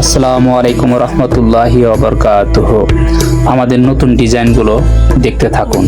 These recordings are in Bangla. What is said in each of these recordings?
আসসালামু আলাইকুম রহমতুল্লাহি অবরকাতুহ আমাদের নতুন ডিজাইনগুলো দেখতে থাকুন।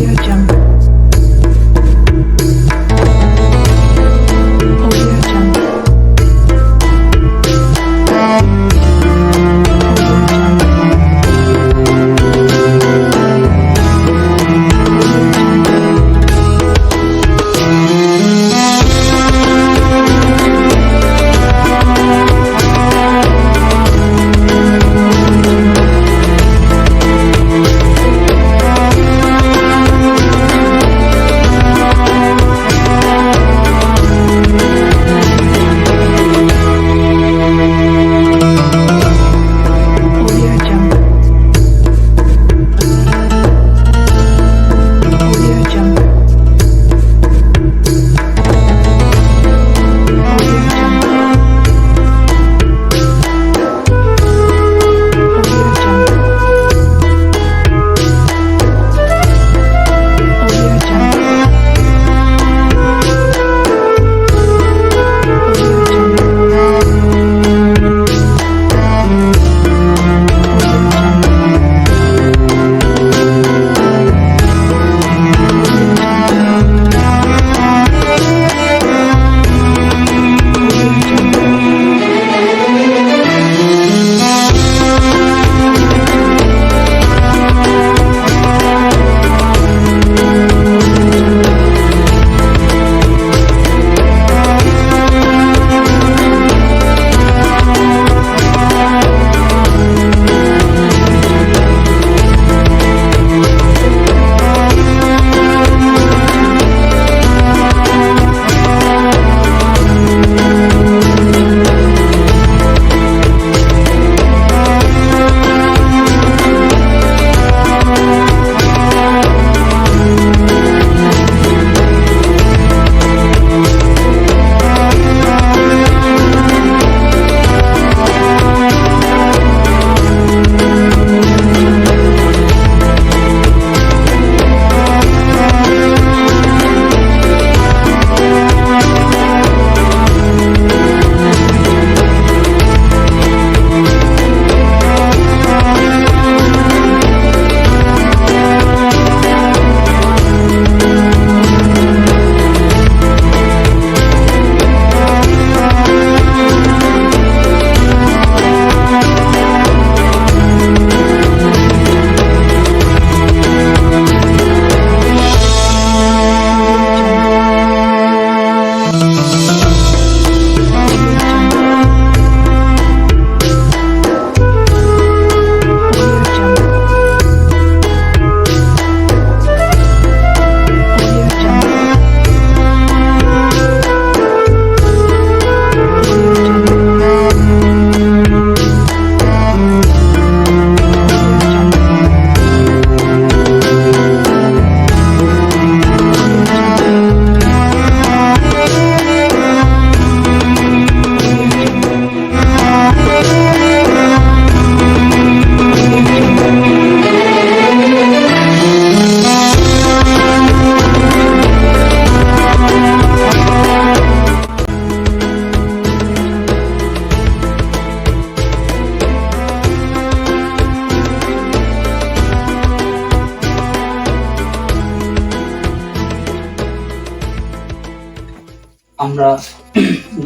আমরা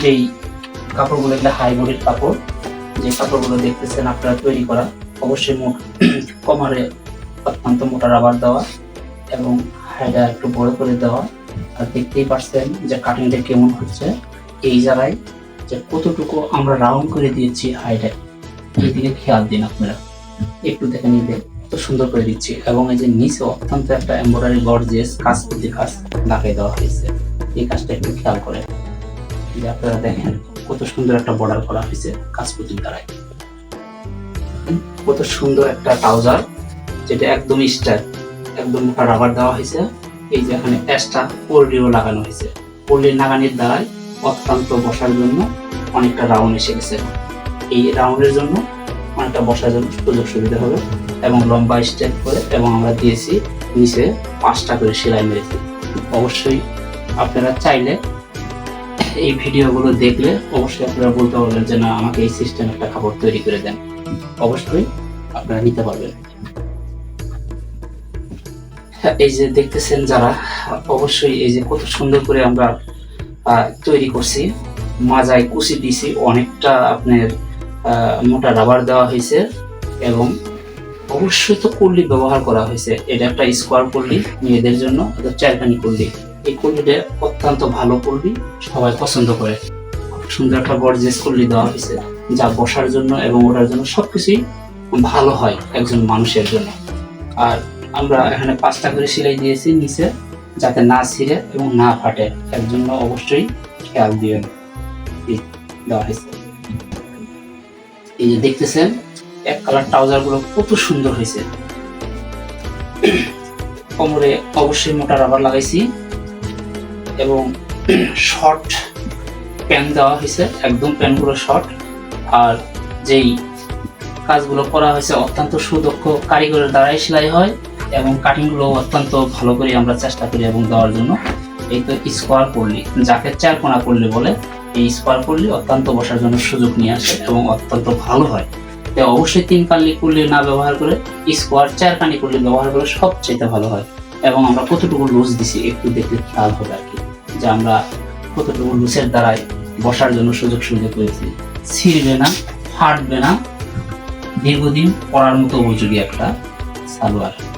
যেই কাপড়গুলো, এগুলো হাই কাপড়, যে কাপড়গুলো দেখতেছেন আপনারা তৈরি করা, অবশ্যই মোট কমারে অত্যন্ত মোটা রাবার দেওয়া এবং হাইডা একটু বড় করে দেওয়া। আর দেখতেই পারছেন যে কাটিংটা কেমন হচ্ছে। এই জায়গায় যে কতটুকু আমরা রাউন্ড করে দিয়েছি হাইডে এদিকে খেয়াল দিন আপনারা। একটু দেখে নিলে কত সুন্দর করে দিচ্ছি। এবং এই যে নিচে অত্যন্ত একটা এমব্রয়ডারি গর্জিয়াস কাজ প্রতি কাজ দেওয়া হয়েছে। এই কাজটা একটু খেয়াল করে। যে আপনারা দেখেন কত সুন্দর একটা বর্ডার করা হয়েছে কাজপুতির দ্বারাই কত সুন্দর একটা ট্রাউজার যেটা একদম স্টাইল একদম রাবার দেওয়া হয়েছে। এই যে এখানে এক্সট্রা পোল্ট্রিও লাগানো হয়েছে। পোল্ট্রির লাগানির দ্বারাই অত্যন্ত বসার জন্য অনেকটা রাউন্ড এসে গেছে। এই রাউন্ডের জন্য অনেকটা বসার জন্য সুযোগ সুবিধা হবে এবং লম্বা স্টেপ করে এবং আমরা দিয়েছি নিচে পাঁচটা করে সেলাই মেরেছি। অবশ্যই আপনারা চাইলে এই ভিডিওগুলো দেখলে অবশ্যই আপনারা বলতে পারবেন যে, না, আমাকে এই সিস্টেম একটা খাবার তৈরি করে দেন। অবশ্যই আপনারা নিতে পারবেন। এই যে দেখতেছেন যারা, অবশ্যই এই যে কত সুন্দর করে আমরা তৈরি করছি। মাজায় কুচি দিছি, অনেকটা আপনার মোটা রাবার দেওয়া হয়েছে এবং অবশ্যই তো কুল্লি ব্যবহার করা হয়েছে। এটা একটা স্কোয়ার কুল্লি, মেয়েদের জন্য চারখানি কুল্লি। এই কুল্লিটা অত্যন্ত ভালো কুল্লি সবাই পছন্দ করে। খুব সুন্দর একটা গর্জেস কুল্লি দেওয়া হয়েছে, যা বসার জন্য এবং ওঠার জন্য সবকিছুই ভালো হয় একজন মানুষের জন্য। আর আমরা এখানে পাঁচটা করে সেলাই দিয়েছি নিচে, যাতে না ছিঁড়ে এবং না ফাটে, এর জন্য অবশ্যই খেয়াল দিবেন। দেওয়া হয়েছে। এই যে দেখতেছেন, এক কালার ট্রাউজারগুলো কত সুন্দর হয়েছে। কোমরে অবশ্যই মোটা রাবার লাগাইছি। এবং শর্ট প্যান দেওয়া হয়েছে, একদম প্যানগুলো শর্ট আর যেই কাজগুলো করা হয়েছে অত্যন্ত সুদক্ষ কারিগরের দ্বারাই সেলাই হয় এবং কাটিংগুলো অত্যন্ত ভালো করে আমরা চেষ্টা করি এবং দেওয়ার জন্য। এই তো স্কোয়ার করলি যাকে চার কোনা করলি বলে, এই স্কোয়ার করলি অত্যন্ত বসার জন্য সুযোগ নিয়ে আসে এবং অত্যন্ত ভালো হয়। তাই অবশ্যই তিন কালি করলি না ব্যবহার করে স্কোয়ার চার কানি করলি ব্যবহার করে সবচেয়ে ভালো হয়। এবং আমরা কতটুকু লুজ দিছি একটু দেখলে খেয়াল হবে আর কি। যে আমরা কতটুকু লুজের দ্বারাই বসার জন্য সুযোগ সুবিধা পেয়েছি। ছিঁড়বে না, ফাটবে না, দীর্ঘদিন পড়ার মতো উপযোগী একটা সালোয়ার।